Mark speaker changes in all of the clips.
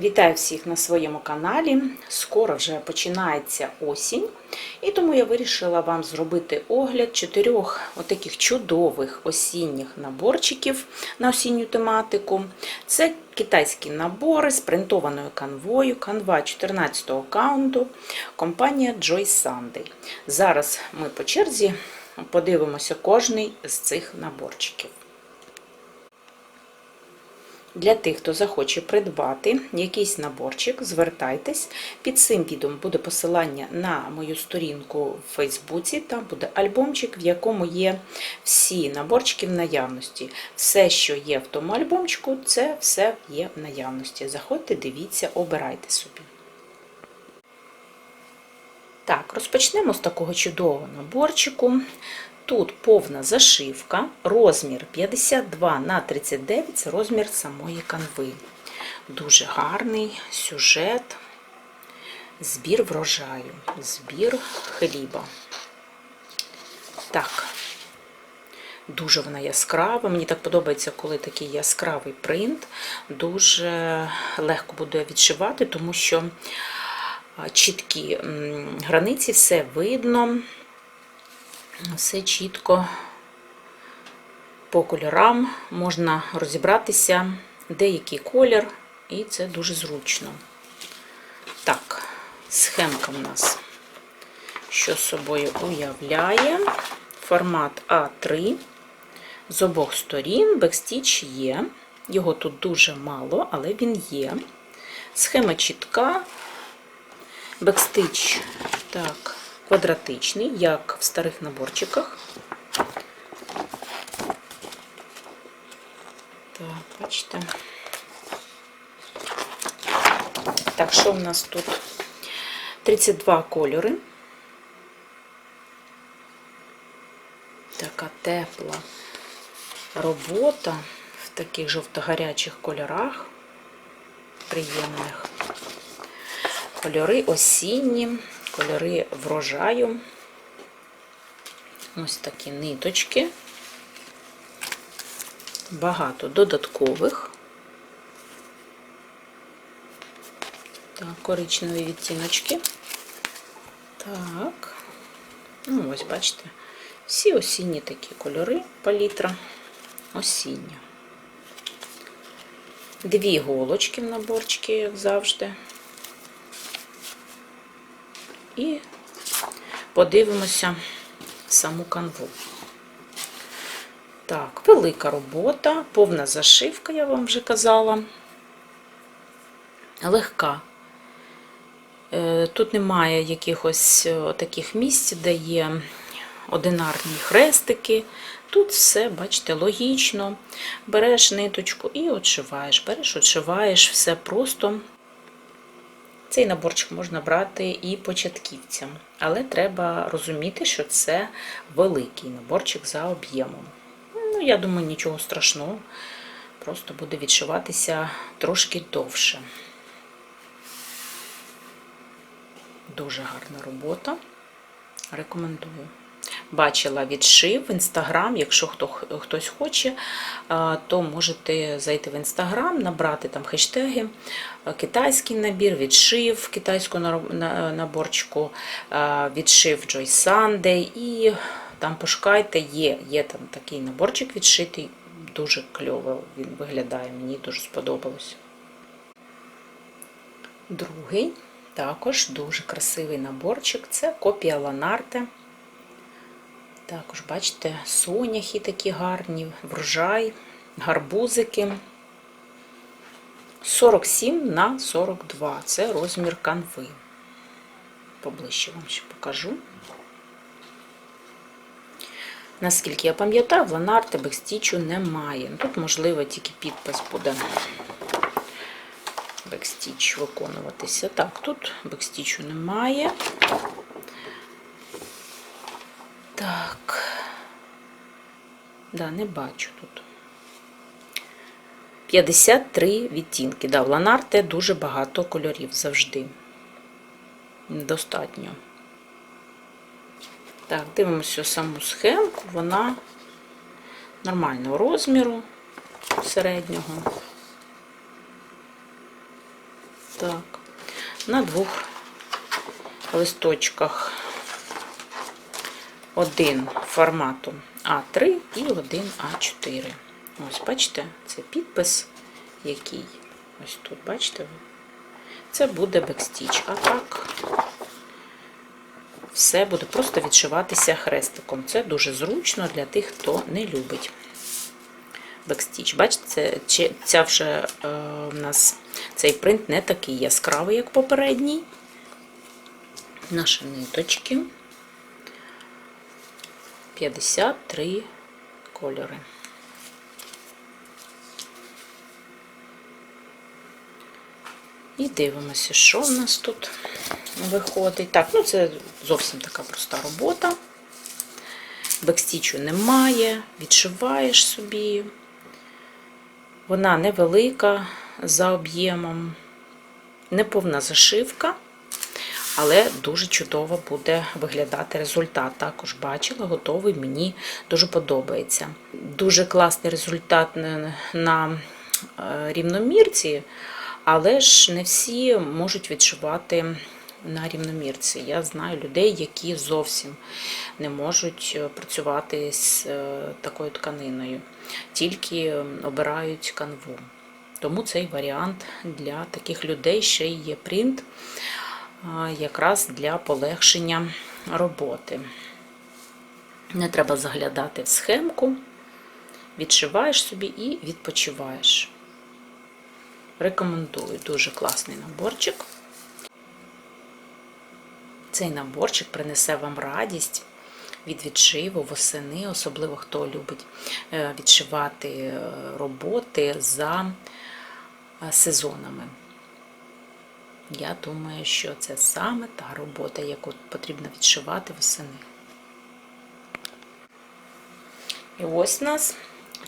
Speaker 1: Вітаю всіх на своєму каналі. Скоро вже починається осінь, і тому я вирішила вам зробити огляд чотирьох отаких чудових осінніх наборчиків на осінню тематику. Це китайські набори з принтованою канвою, канва 14-го каунту, компанія Joy Sunday. Зараз ми по черзі подивимося кожний з цих наборчиків. Для тих, хто захоче придбати якийсь наборчик, звертайтесь. Під цим відео буде посилання на мою сторінку в Фейсбуці. Там буде альбомчик, в якому є всі наборчики в наявності. Все, що є в тому альбомчику, це все є в наявності. Заходьте, дивіться, обирайте собі. Так, розпочнемо з такого чудового наборчику. Тут повна зашивка, розмір 52 на 39 це розмір самої канви. Дуже гарний сюжет, збір врожаю, збір хліба. Так, дуже вона яскрава. Мені так подобається, коли такий яскравий принт. Дуже легко буде відшивати, тому що чіткі границі, все видно все чітко по кольорам можна розібратися, деякий колір, і це дуже зручно. Так, схемка в нас, що собою уявляє, формат А3. З обох сторін бекстіч є. Його тут дуже мало, але він є. Схема чітка, бекстич, так, квадратичний, як в старих наборчиках. Так, бачите. Так, що в нас тут? 32 кольори. Така тепла робота в таких жовто-гарячих кольорах, приємних. Кольори осінні кольори врожаю. Ось такі ниточки, багато додаткових. Так, коричневі відтіночки. Так, ну ось, бачите, всі осінні такі кольори, палітра, осіння. Дві голочки в наборчики, як завжди і подивимося саму канву. Так, велика робота, повна зашивка, я вам вже казала. Легка. Е, тут немає якихось е, таких місць, де є одинарні хрестики. Тут все, бачите, логічно. Береш ниточку і отшиваєш. Береш, отшиваєш, все просто цей наборчик можна брати і початківцям, але треба розуміти, що це великий наборчик за об'ємом. Ну, я думаю, нічого страшного, просто буде відшиватися трошки довше. Дуже гарна робота. Рекомендую. Бачила відшив в інстаграм. Якщо хто, хтось хоче, то можете зайти в інстаграм, набрати там хештеги, китайський набір, відшив китайського наборчику, відшив Joy Sunday і там пошукайте, є є там такий наборчик відшитий, дуже кльово він виглядає, мені дуже сподобалось. Другий, також дуже красивий наборчик це копія Ланарте. Також, бачите, соняхи такі гарні, врожай, гарбузики. 47 на 42. Це розмір канви. Поближче вам ще покажу. Наскільки я пам'ятаю, в Ланарте бекстічу немає. Тут, можливо, тільки підпис буде бекстіч виконуватися. Так, тут бекстічу немає. Так, да, не бачу тут. 53 відтінки. Да, в Ланарте дуже багато кольорів завжди. Достатньо. Так, дивимося саму схемку, вона нормального розміру середнього. Так, на двох листочках один формату А3 і один А4. Ось, бачите, це підпис, який. Ось тут, бачите? Це буде бекстіч. А так все буде просто відшиватися хрестиком. Це дуже зручно для тих, хто не любить бекстіч. Бачите, ця вже е, у нас цей принт не такий яскравий, як попередній. Наші ниточки. 53 кольори. І дивимося, що в нас тут виходить. Так, ну це зовсім така проста робота. Бекстічу немає, відшиваєш собі. Вона невелика за об'ємом, неповна зашивка, але дуже чудово буде виглядати результат. Також бачила, готовий, мені дуже подобається. Дуже класний результат на- е, рівномірці, але ж не всі можуть відшивати на рівномірці. Я знаю людей, які зовсім не можуть е, працювати з е, такою тканиною, тільки обирають канву. Тому цей варіант для таких людей ще й є принт якраз для полегшення роботи. Не треба заглядати в схемку, відшиваєш собі і відпочиваєш. Рекомендую, дуже класний наборчик. Цей наборчик принесе вам радість від відшиву восени, особливо хто любить е, відшивати е, роботи за е, сезонами. Я думаю, що це саме та робота, яку потрібно відшивати восени. І ось у нас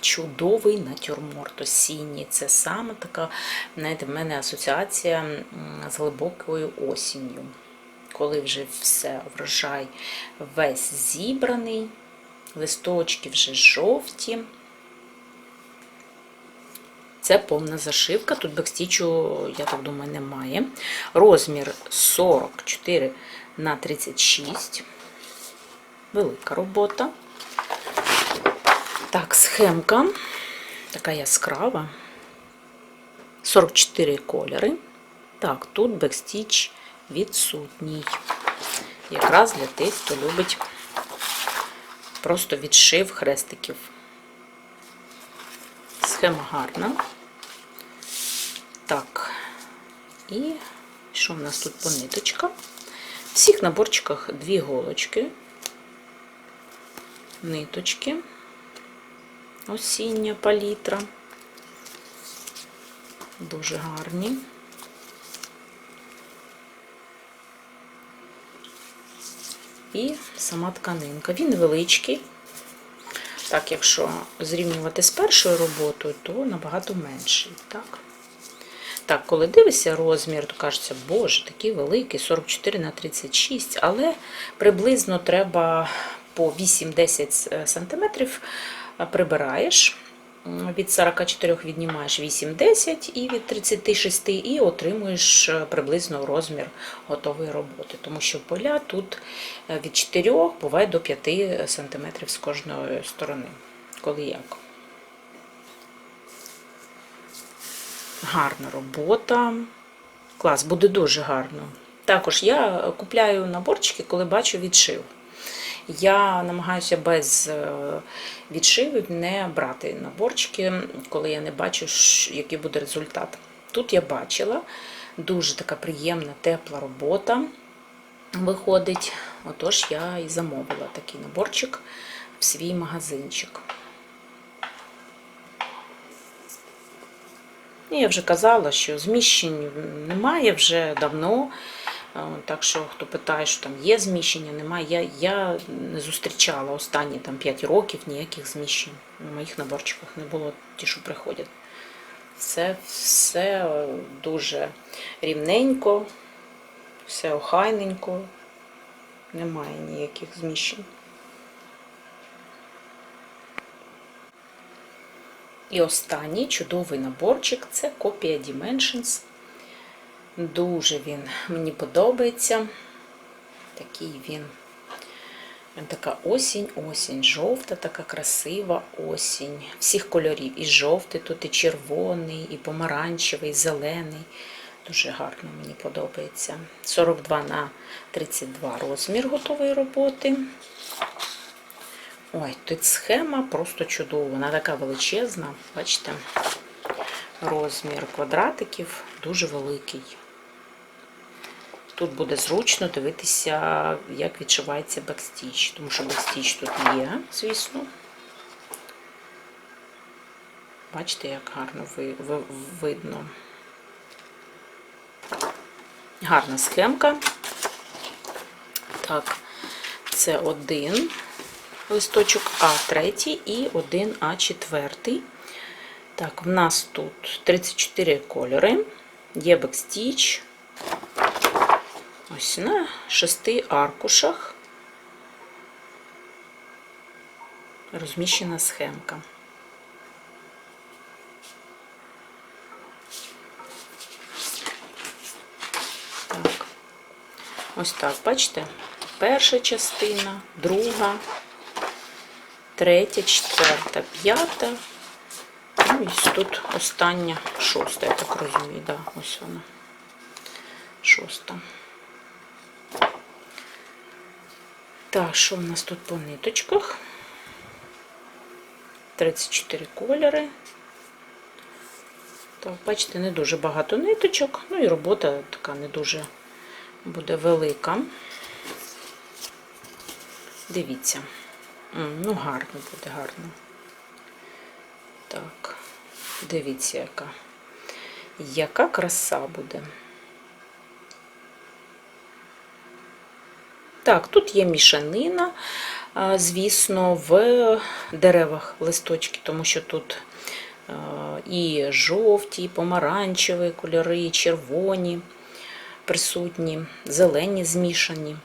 Speaker 1: чудовий натюрморт осінній. Це саме така, знаєте, в мене асоціація з глибокою осінню. Коли вже все, врожай весь зібраний, листочки вже жовті. Це повна зашивка. Тут бекстічу, я так думаю, немає. Розмір 44 на 36. Велика робота. Так, схемка така яскрава. 44 кольори. Так, тут бекстіч відсутній. Якраз для тих, хто любить просто відшив хрестиків. Схема гарна. Так, і що в нас тут по ниточкам? В всіх наборчиках дві голочки, ниточки, осіння палітра. Дуже гарні. І сама тканинка. Він невеличкий. Так, якщо зрівнювати з першою роботою, то набагато менший. Так, так коли дивишся розмір, то кажеться, боже, такий великий, 44 на 36, але приблизно треба по 8-10 см прибираєш. Від 44 віднімаєш 8-10 і від 36 і отримуєш приблизно розмір готової роботи. Тому що поля тут від 4 буває до 5 см з кожної сторони. Коли як. Гарна робота. Клас, буде дуже гарно. Також я купляю наборчики, коли бачу відшив. Я намагаюся без відшивів не брати наборчики, коли я не бачу, який буде результат. Тут я бачила дуже така приємна, тепла робота виходить. Отож, я і замовила такий наборчик в свій магазинчик. Я вже казала, що зміщень немає вже давно. Так що, хто питає, що там є зміщення, немає. Я я не зустрічала останні там, 5 років ніяких зміщень. На моїх наборчиках не було ті, що приходять. Це все дуже рівненько, все охайненько, немає ніяких зміщень. І останній чудовий наборчик це копія Dimensions. Дуже він мені подобається. Такий він. Така осінь, осінь, жовта, така красива осінь. Всіх кольорів. І жовтий, тут і червоний, і помаранчевий, і зелений. Дуже гарно мені подобається. 42 на 32 розмір готової роботи. Ой, тут схема просто чудова. Вона така величезна. Бачите? Розмір квадратиків дуже великий. Тут буде зручно дивитися, як відшивається бекстіч, тому що бекстіч тут є, звісно. Бачите, як гарно ви, ви, видно. Гарна схемка. Так, це один листочок А3 і один А4. Так, в нас тут 34 кольори, є бекстіч. Ось на шести аркушах розміщена схемка. Так, ось так, бачите? Перша частина, друга, третя, четверта, п'ята. Ну, і тут остання шоста, я так розумію, да, ось вона. Шоста. Так, що в нас тут по ниточках? 34 кольори. Так, бачите, не дуже багато ниточок, ну і робота така не дуже буде велика. Дивіться. М, Ну, гарно буде, гарно. Так, дивіться, яка. Яка краса буде. Так, тут є мішанина, звісно, в деревах листочки, тому що тут і жовті, і помаранчеві кольори, і червоні присутні, зелені змішані.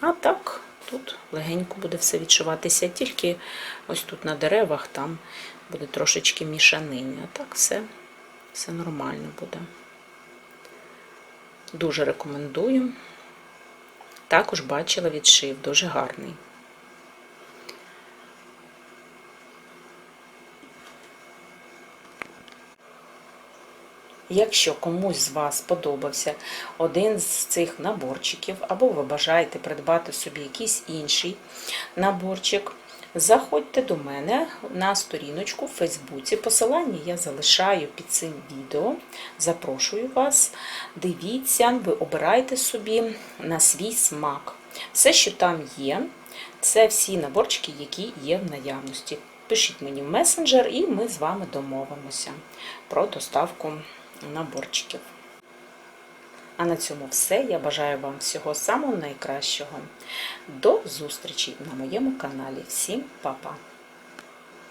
Speaker 1: А так, тут легенько буде все відшиватися, тільки ось тут на деревах там буде трошечки мішанини. А так все, все нормально буде. Дуже рекомендую. Також бачила відшив, дуже гарний. Якщо комусь з вас сподобався один з цих наборчиків, або ви бажаєте придбати собі якийсь інший наборчик, заходьте до мене на сторіночку в Фейсбуці. Посилання я залишаю під цим відео. Запрошую вас, дивіться, ви обирайте собі на свій смак. Все, що там є, це всі наборчики, які є в наявності. Пишіть мені в месенджер, і ми з вами домовимося про доставку наборчиків. А на цьому все. Я бажаю вам всього самого найкращого. До зустрічі на моєму каналі. Всім па-па!